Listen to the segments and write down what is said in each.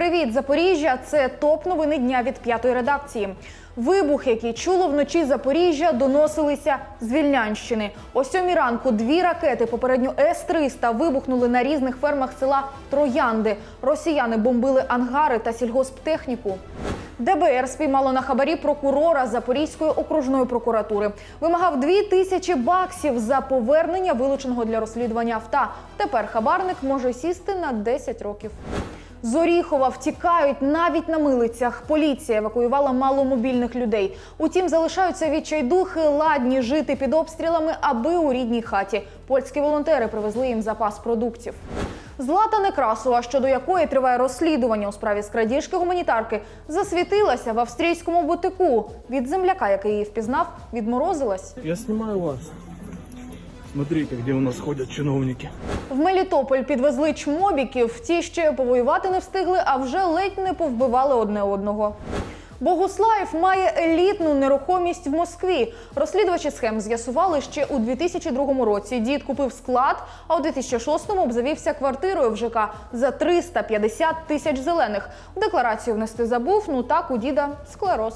Привіт, Запоріжжя! Це топ новини дня від п'ятої редакції. Вибухи, які чуло вночі Запоріжжя, доносилися з Вільнянщини. О сьомій ранку дві ракети, попередньо С-300, вибухнули на різних фермах села Троянди. Росіяни бомбили ангари та сільгосптехніку. ДБР спіймало на хабарі прокурора Запорізької окружної прокуратури. Вимагав дві тисячі баксів за повернення вилученого для розслідування авто. Тепер хабарник може сісти на 10 років. З Оріхова втікають навіть на милицях. Поліція евакуювала маломобільних людей. Утім, залишаються відчайдухи, ладні жити під обстрілами, аби у рідній хаті. Польські волонтери привезли їм запас продуктів. Злата Некрасова, щодо якої триває розслідування у справі з крадіжки гуманітарки, засвітилася в австрійському бутику. Від земляка, який її впізнав, відморозилась. Я снимаю вас. Смотрите, где у нас ходят чиновники. В Мелітополь підвезли чмобіків. Ті ще повоювати не встигли, а вже ледь не повбивали одне одного. Богуслаєв має елітну нерухомість в Москві. Розслідувачі схем з'ясували ще у 2002 році. Дід купив склад, а у 2006-му обзавівся квартирою в ЖК за 350 тисяч зелених. Декларацію внести забув. Ну так у діда склероз.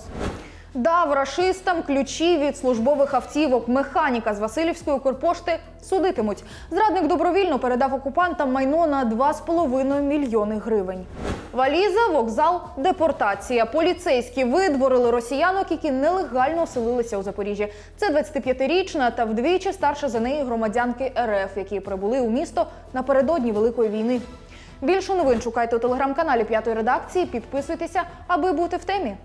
Дав рашистам ключі від службових автівок. Механіка з Васильівської Укрпошти судитимуть. Зрадник добровільно передав окупантам майно на 2,5 мільйони гривень. Валіза, вокзал, депортація. Поліцейські видворили росіянок, які нелегально оселилися у Запоріжжі. Це 25-річна та вдвічі старша за неї громадянки РФ, які прибули у місто напередодні Великої війни. Більше новин шукайте у телеграм-каналі П'ятої редакції. Підписуйтеся, аби бути в темі.